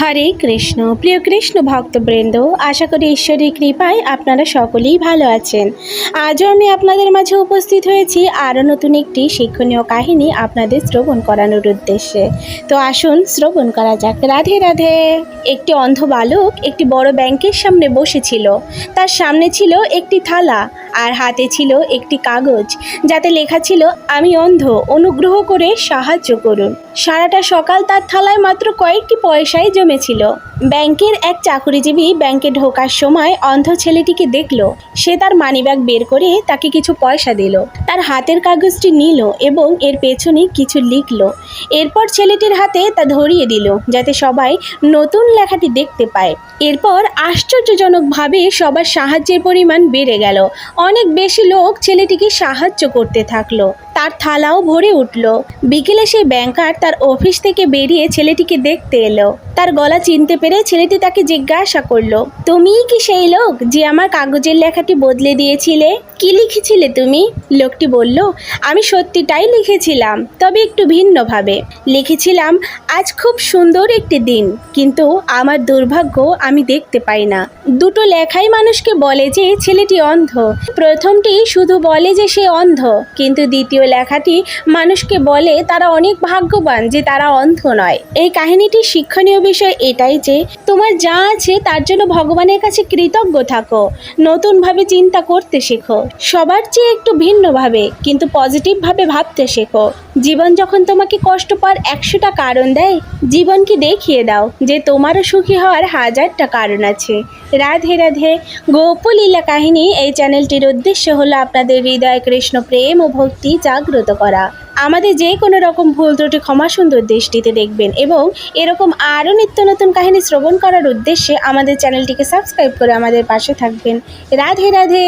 হরে কৃষ্ণ। প্রিয় কৃষ্ণ ভক্তবৃন্দ, আশা করি ঈশ্বরের কৃপায় আপনারা সকলেই ভালো আছেন। আজও আমি আপনাদের মাঝে উপস্থিত হয়েছি আরও নতুন একটি শিক্ষণীয় কাহিনী আপনাদের শ্রবণ করানোর উদ্দেশ্যে। তো আসুন শ্রবণ করা যাক। রাধে রাধে। একটি অন্ধ বালক একটি বড় ব্যাংকের সামনে বসেছিল। তার সামনে ছিল একটি থালা আর হাতে ছিল একটি কাগজ, যাতে লেখা ছিল, আমি অন্ধ, অনুগ্রহ করে সাহায্য করুন। সারাটা সকাল তার থালায় মাত্র কয়েকটি পয়সাই জমেছিল। ব্যাংকের এক চাকরিজীবী ব্যাংকে ঢোকার সময় অন্ধ ছেলেটিকে দেখল। সে তার মানিব্যাগ বের করে তাকে কিছু পয়সা দিল। তার হাতের কাগজটি নিল এবং এর পেছনে কিছু লিখলো। এরপর ছেলেটির হাতে তা ধরিয়ে দিল যাতে সবাই নতুন লেখাটি দেখতে পায়। এরপর আশ্চর্যজনকভাবে সবার সাহায্যের পরিমাণ বেড়ে গেল। অনেক বেশি লোক ছেলেটিকে সাহায্য করতে থাকল। তার থালাও ভরে উঠল। বিকেলে সেই ব্যাংকার তার অফিস থেকে বেরিয়ে ছেলেটিকে দেখতে এলো। তার গলা চিনতে পেরে ছেলেটি তাকে জিজ্ঞাসা করল তুমিই কি সেই লোক যে আমার কাগজের লেখাটি বদলে দিয়েছিলে? কি লিখেছিলে তুমি? লোকটি বলল, আমি সত্যিটাই লিখেছিলাম, তবে একটু ভিন্নভাবে। লিখেছিলাম, আজ খুব সুন্দর একটি দিন, কিন্তু আমার দুর্ভাগ্য আমি দেখতে পাই না। দুটো লেখাই মানুষকে বলে যে ছেলেটি অন্ধ। প্রথমটি শুধু বলে যে সে অন্ধ, কিন্তু দ্বিতীয় লেখাটি মানুষকে বলে তারা অনেক ভাগ্যবান যে তারা অন্ধ নয়। এই কাহিনীটির শিক্ষণীয় বিষয় এটাই যে, তোমার যা আছে তার জন্য ভগবানের কাছে কৃতজ্ঞ থাকো, নতুনভাবে চিন্তা করতে শেখো, সবার চেয়ে একটু ভিন্নভাবে, কিন্তু পজিটিভভাবে ভাবতে শেখো। জীবন যখন তোমাকে কষ্ট পাওয়ার একশোটা কারণ দেয়, জীবনকে দেখিয়ে দাও যে তোমারও সুখী হওয়ার হাজারটা কারণ আছে। রাধে রাধে। গোপলীলা কাহিনী এই চ্যানেলটির উদ্দেশ্য হলো আপনাদের হৃদয় কৃষ্ণ প্রেম ও ভক্তি জাগ্রত করা। আমাদের যে কোনো রকম ভুল ত্রুটি ক্ষমা সুন্দর দৃষ্টিতে দেখবেন এবং এরকম আরও নিত্য নতুন কাহিনী শ্রবণ করার উদ্দেশ্যে আমাদের চ্যানেলটিকে সাবস্ক্রাইব করে আমাদের পাশে থাকবেন। রাধে রাধে!